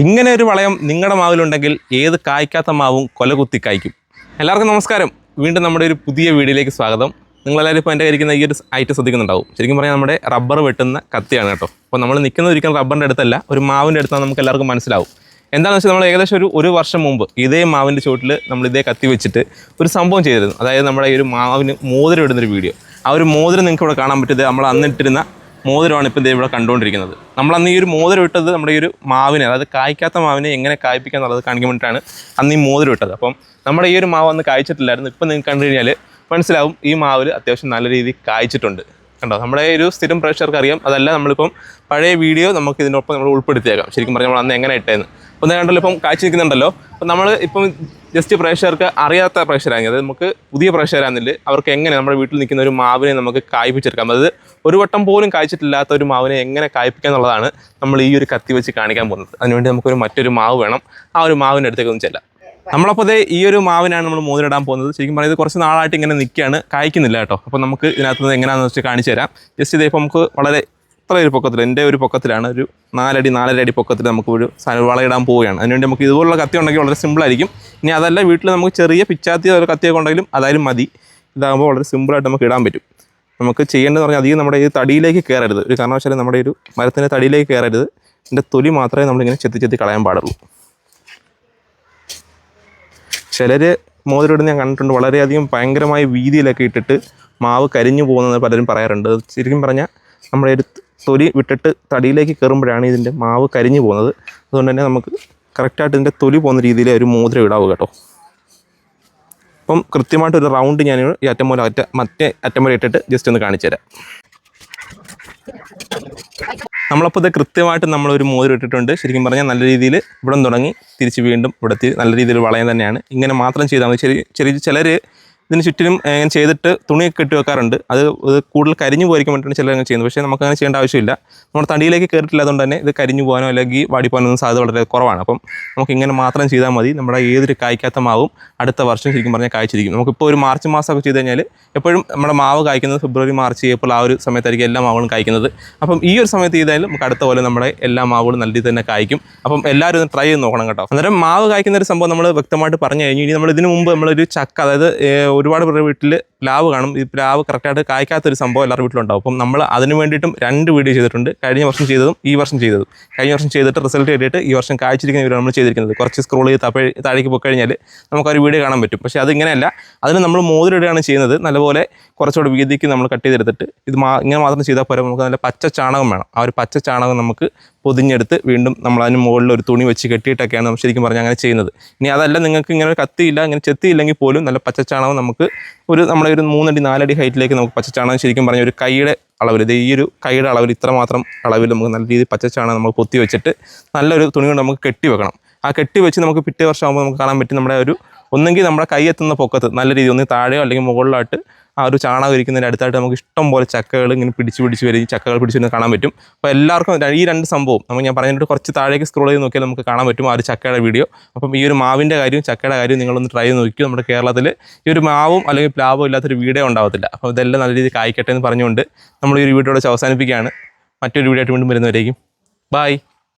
ഇങ്ങനെ ഒരു വളയം നിങ്ങളുടെ മാവിലുണ്ടെങ്കിൽ ഏത് കായ്ക്കാത്ത മാവും കൊലകുത്തി കായ്ക്കും. എല്ലാവർക്കും നമസ്കാരം. വീണ്ടും നമ്മുടെ ഒരു പുതിയ വീഡിയോയിലേക്ക് സ്വാഗതം. നിങ്ങളെല്ലാവരും ഇപ്പോൾ എന്റെ കയ്യിരിക്കുന്ന ഈ ഒരു ഐറ്റം ശ്രദ്ധിക്കുന്നുണ്ടാവും. ശരിക്കും പറഞ്ഞാൽ നമ്മുടെ റബ്ബർ വെട്ടുന്ന കത്തിയാണ് കേട്ടോ. അപ്പോൾ നമ്മൾ നിൽക്കുന്ന ഒരിക്കലും റബ്ബറിന്റെ അടുത്തല്ല ഒരു മാവിന്റെ അടുത്താണ് നമുക്ക് എല്ലാവർക്കും മനസ്സിലാവും. എന്താണെന്ന് വെച്ചാൽ നമ്മൾ ഏകദേശം ഒരു ഒരു വർഷം മുമ്പ് ഇതേ മാവിന്റെ ചുവട്ടിൽ നമ്മൾ ഇതേ കത്തി വെച്ചിട്ട് ഒരു സംഭവം ചെയ്തിരുന്നു. അതായത് നമ്മുടെ ഈ ഒരു മാവിന് മോതിരം ഇടുന്നൊരു വീഡിയോ. ആ ഒരു മോതിരം നിങ്ങൾക്ക് ഇവിടെ കാണാൻ പറ്റിയത് നമ്മൾ അന്നിട്ടിരുന്ന മോതിരമാണ് ഇപ്പോൾ ഇവിടെ കണ്ടുകൊണ്ടിരിക്കുന്നത്. നമ്മൾ അന്ന് ഈ ഒരു മോതിരം ഇട്ടത് നമ്മുടെ ഈ ഒരു മാവിനെ അതായത് കായ്ക്കാത്ത മാവിനെ എങ്ങനെ കായ്പ്പിക്കുക എന്നുള്ളത് കാണിക്കാൻ വേണ്ടിയിട്ടാണ് അന്ന് ഈ മോതിരം ഇട്ടത്. അപ്പം നമ്മുടെ ഈ ഒരു മാവ് അന്ന് കായ്ച്ചിട്ടില്ലായിരുന്നു. ഇപ്പം നിങ്ങൾക്ക് കണ്ടു കഴിഞ്ഞാൽ മനസ്സിലാവും ഈ മാവിൽ അത്യാവശ്യം നല്ല രീതിയിൽ കായ്ച്ചിട്ടുണ്ട്. കണ്ടോ? നമ്മുടെ ഒരു സ്ഥിരം പ്രേക്ഷകർക്ക് അറിയാം അതല്ല നമ്മളിപ്പം പഴയ വീഡിയോ നമുക്ക് ഇതിനൊപ്പം നമ്മൾ ഉൾപ്പെടുത്തിയേക്കാം. ശരിക്കും പറഞ്ഞാൽ നമ്മൾ അന്ന് എങ്ങനെ ഇട്ടേന്ന്. അപ്പോൾ ഞാൻ കണ്ടല്ലോ ഇപ്പം കാഴ്ച നിൽക്കുന്നുണ്ടല്ലോ. അപ്പം നമ്മൾ ഇപ്പം ജസ്റ്റ് പ്രേക്ഷകർക്ക് അറിയാത്ത പ്രേക്ഷകരാണെങ്കിൽ അതായത് നമുക്ക് പുതിയ പ്രേക്ഷകരാണെന്നില്ല അവർക്ക് എങ്ങനെ നമ്മുടെ വീട്ടിൽ നിൽക്കുന്ന ഒരു മാവിനെ നമുക്ക് കായ്പിച്ചെടുക്കാം. അതായത് ഒരു വട്ടം പോലും കായ്ച്ചിട്ടില്ലാത്ത ഒരു മാവിനെ എങ്ങനെ കായ്പ്പിക്കുക എന്നുള്ളതാണ് നമ്മൾ ഈ ഒരു കത്തി വെച്ച് കാണിക്കാൻ പോകുന്നത്. അതിനുവേണ്ടി നമുക്കൊരു മറ്റൊരു മാവ് വേണം. ആ ഒരു മാവിന്റെ അടുത്തേക്ക് ചെല്ലാം. നമ്മളപ്പോൾ ദേ ഈ ഒരു മാവിനാണ് നമ്മൾ മോതിരിടാൻ പോകുന്നത്. ശരിക്കും പറയുന്നത് കുറച്ച് നാളായിട്ട് ഇങ്ങനെ നിൽക്കുകയാണ് കായ്ക്കുന്നില്ല കേട്ടോ. അപ്പോൾ നമുക്ക് ഇതിനകത്ത് നിന്ന് എങ്ങനെയാണെന്ന് വെച്ചാൽ കാണിച്ചു തരാം. ജസ്റ്റ് ഇതേ ഇപ്പോൾ നമുക്ക് വളരെ ഇത്ര ഒരു പൊക്കത്തിൽ എന്റെ ഒരു പൊക്കത്തിലാണ്. ഒരു നാലടി നാലര അടി പൊക്കത്തിൽ നമുക്ക് ഒരു വളയിടാൻ പോവുകയാണ്. അതിനുവേണ്ടി നമുക്ക് ഇതുപോലുള്ള കത്തി ഉണ്ടെങ്കിൽ വളരെ സിമ്പിളായിരിക്കും ഇനി അതല്ല വീട്ടിൽ നമുക്ക് ചെറിയ പിച്ചാത്തി ഒരു കത്തിയൊക്കെ ഉണ്ടെങ്കിലും അതായാലും മതി. ഇതാകുമ്പോൾ വളരെ സിമ്പിളായിട്ട് നമുക്ക് ഇടാൻ പറ്റും. നമുക്ക് ചെയ്യേണ്ടതെന്ന് പറഞ്ഞാൽ അധികം നമ്മുടെ ഈ തടിയിലേക്ക് കയറരുത് ഒരു കാരണവശാലും നമ്മുടെ ഒരു മരത്തിന്റെ തടിയിലേക്ക് കയറരുത് ഇതിന്റെ തൊലി മാത്രമേ നമ്മളിങ്ങനെ ചെത്തി ചെത്തി കളയാൻ പാടുള്ളൂ. ചിലർ മോതിരിടുന്ന ഞാൻ കണ്ടിട്ടുണ്ട്. വളരെയധികം ഭയങ്കരമായ വീതിയിലൊക്കെ ഇട്ടിട്ട് മാവ് കരിഞ്ഞു പോകുന്നത് പലരും പറയാറുണ്ട്. ശരിക്കും പറഞ്ഞാൽ നമ്മുടെ ഒരു തൊലി വിട്ടിട്ട് തടിയിലേക്ക് കയറുമ്പോഴാണ് ഇതിന്റെ മാവ് കരിഞ്ഞു പോകുന്നത്. അതുകൊണ്ട് തന്നെ നമുക്ക് കറക്റ്റായിട്ട് ഇതിന്റെ തൊലി പോകുന്ന രീതിയിൽ ഒരു മോതിരം ഇടാവുക കേട്ടോ. അപ്പം കൃത്യമായിട്ടൊരു റൗണ്ട് ഞാൻ ഈ അറ്റം അറ്റ മറ്റേ അറ്റം വരെ ഇട്ടിട്ട് ജസ്റ്റ് ഒന്ന് കാണിച്ചു തരാം നമ്മളപ്പോൾ ഇത് കൃത്യമായിട്ട് നമ്മളൊരു മോതിരം ഇട്ടിട്ടുണ്ട്. ശരിക്കും പറഞ്ഞാൽ നല്ല രീതിയിൽ ഇവിടെ തുടങ്ങി തിരിച്ച് വീണ്ടും ഇവിടെ നല്ല രീതിയിൽ വളയം തന്നെയാണ്. ഇങ്ങനെ മാത്രം ചെയ്താൽ മതി. ചെറിയ ചെറിയ ചിലർ ഇതിന് ചുറ്റിനും ഇങ്ങനെ ചെയ്തിട്ട് തുണിയൊക്കെ കെട്ടി വെക്കാറുണ്ട്. അത് ഇത് കൂടുതൽ കരിഞ്ഞു പോയിരിക്കാൻ വേണ്ടിയിട്ടാണ് ചിലർ അങ്ങനെ ചെയ്യുന്നത്. പക്ഷേ നമുക്ക് അങ്ങനെ ചെയ്യേണ്ട ആവശ്യമില്ല. നമ്മുടെ തടിയിലേക്ക് കയറിയിട്ടില്ലാത്തതുകൊണ്ട് തന്നെ ഇത് കരിഞ്ഞു പോകാനോ അല്ലെങ്കിൽ വാടിപ്പോകാനൊന്നും സാധ്യത വളരെ കുറവാണ്. അപ്പം നമുക്ക് ഇങ്ങനെ മാത്രം ചെയ്താൽ മതി. നമ്മുടെ ഏതൊരു കായ്ക്കാത്ത മാവും അടുത്ത വർഷം ശരിക്കും പറഞ്ഞാൽ കായ്ച്ചിരിക്കും. നമുക്കിപ്പോൾ ഒരു മാർച്ച് മാസമൊക്കെ ചെയ്ത് കഴിഞ്ഞാൽ എപ്പോഴും നമ്മുടെ മാവ് കായ്ക്കുന്നത് ഫെബ്രുവരി മാർച്ച് ഏപ്രിൽ ആ ഒരു സമയത്തായിരിക്കും എല്ലാ മാവുകളും കായ്ക്കുന്നത്. അപ്പം ഈ ഒരു സമയത്ത് ചെയ്താലും നമുക്ക് അടുത്ത പോലെ നമ്മുടെ എല്ലാ മാവുകളും നല്ല രീതിയിൽ തന്നെ കായ്ക്കും. അപ്പം എല്ലാവരും ഒന്ന് ട്രൈ ചെയ്ത് നോക്കണം കേട്ടോ. അന്നേരം മാവ് കായ്ക്കുന്ന ഒരു സംഭവം നമ്മൾ വ്യക്തമായിട്ട് പറഞ്ഞു കഴിഞ്ഞു. ഇനി നമ്മൾ ഇതിനു മുമ്പ് നമ്മളൊരു ചക്ക അതായത് ഒരുപാട് പേരുടെ വീട്ടിൽ പ്ലാവ് കാണും. ഈ പ്ലാവ് കറക്റ്റായിട്ട് കായ്ക്കാത്തൊരു സംഭവം എല്ലാവരുടെ വീട്ടിലുണ്ടാവും. അപ്പം നമ്മൾ അതിന് വേണ്ടിയിട്ടും രണ്ട് വീഡിയോ ചെയ്തിട്ടുണ്ട്. കഴിഞ്ഞ വർഷം ചെയ്തതും ഈ വർഷം ചെയ്തതും. കഴിഞ്ഞ വർഷം ചെയ്തിട്ട് റിസൾട്ട് കിട്ടിയിട്ട് ഈ വർഷം കായ്ച്ചിരിക്കുന്ന വീഡിയോ നമ്മൾ ചെയ്തിരിക്കുന്നത്. കുറച്ച് സ്ക്രോൾ ചെയ്ത് താഴെ താഴേക്ക് പോയി കഴിഞ്ഞാൽ നമുക്ക് ഒരു വീഡിയോ കാണാൻ പറ്റും. പക്ഷേ അതിങ്ങനെയല്ല. അതിന് നമ്മൾ മോതിരിടുകയാണ് ചെയ്യുന്നത്. നല്ലപോലെ കുറച്ചുകൂടെ വീതിക്ക് നമ്മൾ കട്ട് ചെയ്തെടുത്തിട്ട് ഇത് മാ ഇങ്ങനെ മാത്രം ചെയ്താൽ പോരാ. നമുക്ക് നല്ല പച്ച ചാണകം വേണം. ആ ഒരു പച്ച ചാണകം നമുക്ക് പൊതിഞ്ഞെടുത്ത് വീണ്ടും നമ്മൾ അതിന് മുകളിൽ ഒരു തുണി വെച്ച് കെട്ടിയിട്ടൊക്കെയാണ് നമ്മൾ ശരിക്കും പറഞ്ഞാൽ അങ്ങനെ ചെയ്യുന്നത്. ഇനി അതല്ല നിങ്ങൾക്ക് ഇങ്ങനെ കത്തിയില്ല ഇങ്ങനെ ചെത്തിയില്ലെങ്കിൽ പോലും നല്ല പച്ച ചാണകം നമുക്ക് ഒരു നമ്മുടെ ഒരു മൂന്നടി നാലടി ഹൈറ്റിലേക്ക് നമുക്ക് പച്ച ചാണകം ശരിക്കും പറഞ്ഞ ഒരു കൈയുടെ അളവിൽ ഇത് ഈ ഒരു കൈയുടെ അളവിൽ ഇത്ര മാത്രം അളവിൽ നമുക്ക് നല്ല രീതിയിൽ പച്ച ചാണകം നമ്മൾ പൊത്തി വെച്ചിട്ട് നല്ലൊരു തുണി കൊണ്ട് നമുക്ക് കെട്ടി വെക്കണം. ആ കെട്ടി വെച്ച് നമുക്ക് പിറ്റേ വർഷമാകുമ്പോൾ നമുക്ക് കാണാൻ പറ്റും നമ്മുടെ ഒരു ഒന്നെങ്കിൽ നമ്മുടെ കൈ എത്തുന്ന പൊക്കത്ത് നല്ല രീതിയിൽ ഒന്ന് താഴെയോ അല്ലെങ്കിൽ മുകളിലായിട്ട് ആ ഒരു ചാണകം ഇരിക്കുന്നതിന്റെ അടുത്തായിട്ട് നമുക്ക് ഇഷ്ടം പോലെ ചക്കകൾ ഇങ്ങനെ പിടിച്ച് പിടിച്ച് വരും. ചക്കകൾ പിടിച്ച് വരുന്നത് കാണാൻ പറ്റും. അപ്പോൾ എല്ലാവർക്കും ഈ രണ്ട് സംഭവം നമുക്ക് ഞാൻ പറഞ്ഞിട്ട് കുറച്ച് താഴേക്ക് സ്ക്രോൾ ചെയ്ത് നോക്കിയാൽ നമുക്ക് കാണാൻ പറ്റും ആ ഒരു ചക്കയുടെ വീഡിയോ. അപ്പം ഈ ഒരു മാവിന്റെ കാര്യവും ചക്കയുടെ കാര്യവും നിങ്ങളൊന്ന് ട്രൈ ചെയ്ത് നോക്കിയോ നമ്മുടെ കേരളത്തിൽ ഈ ഒരു മാവും അല്ലെങ്കിൽ പ്ലാവും ഇല്ലാത്തൊരു വീടേ ഉണ്ടാവത്തില്ല. അപ്പോൾ ഇതെല്ലാം നല്ല രീതിയിൽ കായ്ക്കട്ടെ എന്ന് പറഞ്ഞുകൊണ്ട് നമ്മൾ ഈ ഒരു വീഡിയോ അവസാനിപ്പിക്കുകയാണ്. മറ്റൊരു വീഡിയോ ആയിട്ട് വീണ്ടും വരുന്നവരേക്കും. ബായ്